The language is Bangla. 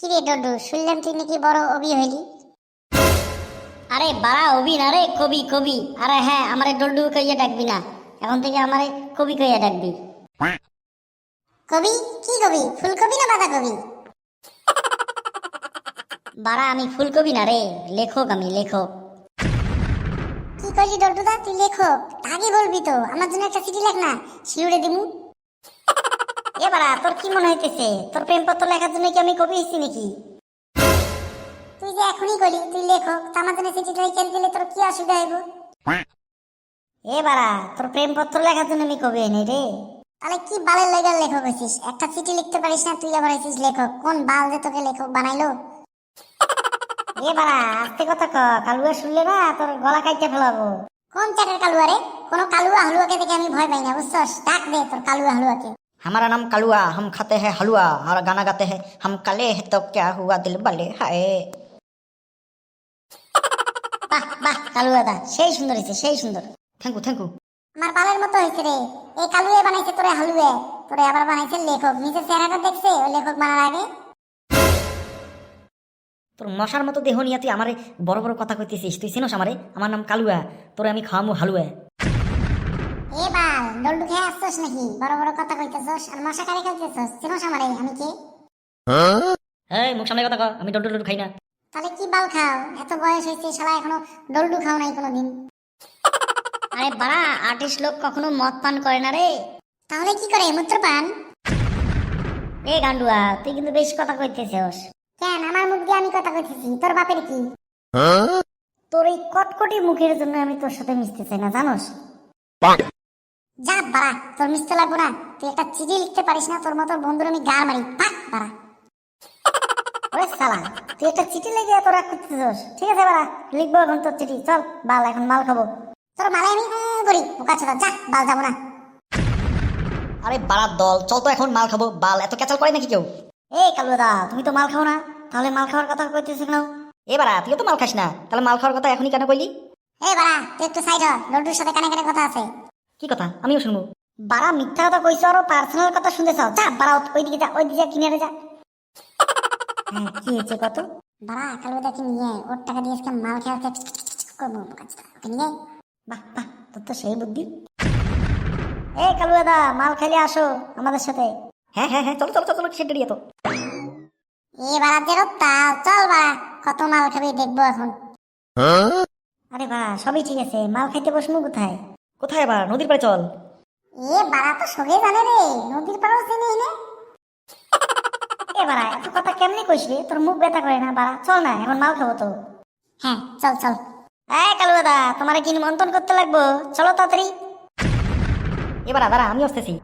কিরে ডডু শুনলাম তুই নাকি বড় অবি হইলি। আরে বাড়া অবি না রে, কবি কবি। আরে হ্যাঁ আমারে ডল্ডু কইয়া ডাকবি না। এখন থেকে আমারে কবি কইয়া ডাকবি। কবি? কি কবি? ফুলকবি না বাঁধাকবি? বাড়া, আমি ফুলকবি না রে, লেখক আমি, লেখক। কি করলি ডডুদা তুই লেখক। আগে বলবি তো, আমার জন্য একটা চিঠি লেখ না, শিউরে দিমু। এ বাড়া, তোর কি মনে হইতেছে? তোর প্রেমপত্র লেখার জন্য কি আমি কবি হইছি নাকি? তুই যে এখনই করি তুই লেখক, তা আমার জন্য চিঠি লিখে দিলে তোর কি অসুবিধা হইব? এ বাড়া, তোর প্রেমপত্র লেখার জন্য আমি কবি হইনি রে। তাহলে কি বালের লেগার লেখক হয়েছিস একটা চিঠি লিখতে পারিস না, তুই আবার হয়েছিস লেখক। কোন বাল যে তোকে লেখক বানাইলো? এ বাড়া, আস্তে কথা ক, কালুয়া শুনলে না তোর গলা কাইতে ফেলাবো। কোন চাটের কালুয়া রে? কোন কালুয়া হালুয়াকে দেখে আমি ভয় পাই না, বুঝছস? ডাক দে তোর কালুয়া হালুয়াকে। हमारा नाम कलुआ हम खाते हैं हलवा और गाना गाते हैं हम काले हैं तो क्या हुआ दिल बले हाय বাহ বাহ কালুয়া দা সেই সুন্দর হয়েছে সেই সুন্দর थैंक यू थैंक यू আমার বালের মতো হয়েছে রে এই কালুয়ে বানাইছে তোরে হালুয়ে তোরে আবার বানাইছে লেখক নিচে চেহারাটা দেখছে ওই লেখক বানার আগে তোর মশার মতো দেহ নিয়ে তুই আমারে বড় বড় কথা কইতেছিস তুই চিনোস আমারে আমার নাম কালুয়া তোরে আমি খাওয়ামু হালুয়া এ বাল ডলডু খেয়ে আসছস নাকি? বড় বড় কথা কইতেছস আর মশা কারে খাইতেছস চিনোস আমারে আমি কে? এই মুখ সামনে কথা কও আমি ডল্ডু ডল্ডু খাই না। তাহলে কি বাল খাও? এত বয়স হয়েছে শালা এখনও ডলডু খাও নাই কোনোদিন। আরে বাড়া আর্টিস্ট লোক কখনো মদ পান করে না রে। তাহলে কি করে মূত্রপান? এ গান্ডুয়া তুই কিন্তু বেশি কথা কইতেছিস। কেন আমার মুখ দিয়ে আমি কথা কইতেছি তোর বাপের কি? তোর এই কটকটি মুখের জন্য আমি তোর সাথে মিশতে চাই না জানোস? যা বাড়া তোর মিশতে লাগবো না। তুই একটা চিঠি লিখতে পারিস না তোর মতো বন্ধুর আমি গা মারি। পাক বাড়া। ওরে শালা তুই একটা চিঠি লেগে এত রাগ করতেছিস। ঠিক আছে বাড়া লিখব এখন তোর চিঠি। চল বাল এখন মাল খাব। তোর মালে আমি করি বোকা ছোটা যা বাল যাব না। আরে বাড়ার দল চল তো এখন মাল খাব। বাল এত ক্যাচাল করে নাকি কেউ? এই কালুদা তুমি তো মাল খাও না। তাহলে মাল খাওয়ার কথা কইতেছ কেন এ বাড়া তুইও তো মাল খাস না। তাহলে মাল খাওয়ার কথা এখনই কেন কইলি? এ বাড়া তুই একটু সাইড হ। লড্ডুর সাথে কানে কানে কথা আছে। কি কথা আমিও শুনব বাড়া মিথ্যা কথা কইছ আর পার্সোনাল কথা শুনতেছ যা বাড়া ওই দিকে যা ওই দিকে যা, কিনারে যা হ্যাঁ কি হয়েছে কত বারা বাড়া কালুদাকে নিয়ে ওর টাকা দিয়ে আজকে মাল খেয়ে করব ওকে নিয়ে বাহ বাহ তোর তো সেই বুদ্ধি এই কালুদা মাল খাইলে আসো আমাদের সাথে হ্যাঁ হ্যাঁ হ্যাঁ চলো চলো চলো চলো কিসের দেরি এত এ বাড়া যে রত্তা চল বাড়া কত মাল খাবি দেখব এখন আরে বাড়া সবই ঠিক আছে মাল খাইতে বসবো কোথায় কোথায় আবার নদীর পাড়ে চল। এ বাড়া তো সঙ্গে জানে রে নদীর পাড়ও চিনি নে। এ বাড়া এত কথা কেমনি কইস রে? তোর মুখ ব্যথা করে না বাড়া। চল না এখন মাল খাব তো। হ্যাঁ চল চল। এই দাদা তোমার কি নিমন্ত্রণ করতে লাগবো? চলো তাড়াতাড়ি। এবার দাঁড়া আমি আসতেছি।